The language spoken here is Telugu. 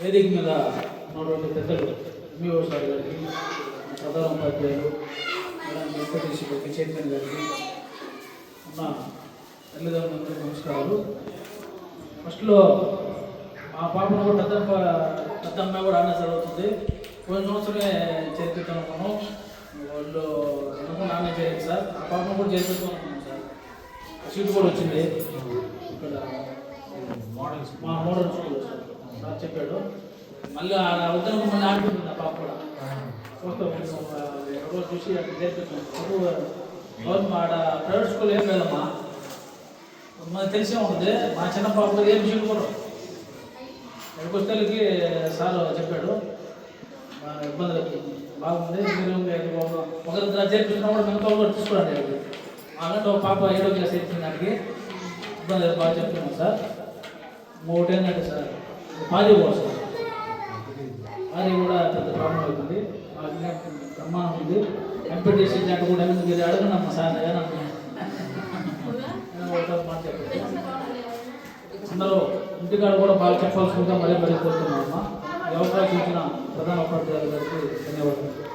వేదిక మీద ఉన్నటువంటి పెద్దలు ఎంఈఓ సార్ గారికి ప్రధాన ఉపాధ్యాయులు మేడం వెంకటేశ్వర గారికి చైర్మన్ గారికి ఉన్న తల్లిదండ్రులందరూ నమస్కారాలు. ఫస్ట్లో మా పాపను కూడా పెద్ద పెద్ద అమ్మాయి కూడా ఆనే చదువుతుంది కొన్ని సంవత్సరమే చేర్పిద్దాం అనుకున్నాం. వాళ్ళు అనుకున్న నాన్నే చేయాలి సార్. ఆ పాపను కూడా చేర్పిద్దాం అనుకున్నాం సార్. సీట్ కూడా వచ్చింది. ఇక్కడ మోడల్స్ మా మోడల్స్ చెప్పాడు. మళ్ళీ ఆ ఉద్యోగం మళ్ళీ ఆడుకుంటుంది ఆ పాప కూడా. చూస్తాం ఎవరో చూసి అక్కడ చేర్పిద్దాం ఆడ ప్రైవేట్ స్కూల్ ఏం లేదమ్మా. మనకు తెలిసే ఉంటుంది మా చిన్న పాప ఏం సీట్ కూడా. ఎక్కడికి సార్ చెప్పాడు. మా ఇబ్బందులకి బాగుంది. మీరు ఒకరి ఒకరిద్దరు చేర్పించినా కూడా మిగతా కూడా తీసుకోండి అలాంటి ఒక పాప ఏడో క్లాస్ ఎత్తింది దానికి ఇబ్బంది లేదు, బాగా చెప్తున్నాం సార్. ఇంకొకటి సార్. పాది కూడా సార్. కూడా పెద్ద ప్రాబ్లం అవుతుంది. ప్రమాణం ఉంది. ఎంపీటీసీ దాంట్లో కూడా మీరు అడగండి అమ్మ సార్ అందరూ ఇంటికాడ కూడా బాగా చెప్పాల్సి చెప్పాల్సిందిగా మరీ మరీ కోరుతున్నాం అమ్మా. ఈ అవకాశం ఇచ్చిన ప్రధాన ఉపాధ్యాయులు గారికి ధన్యవాదాలు.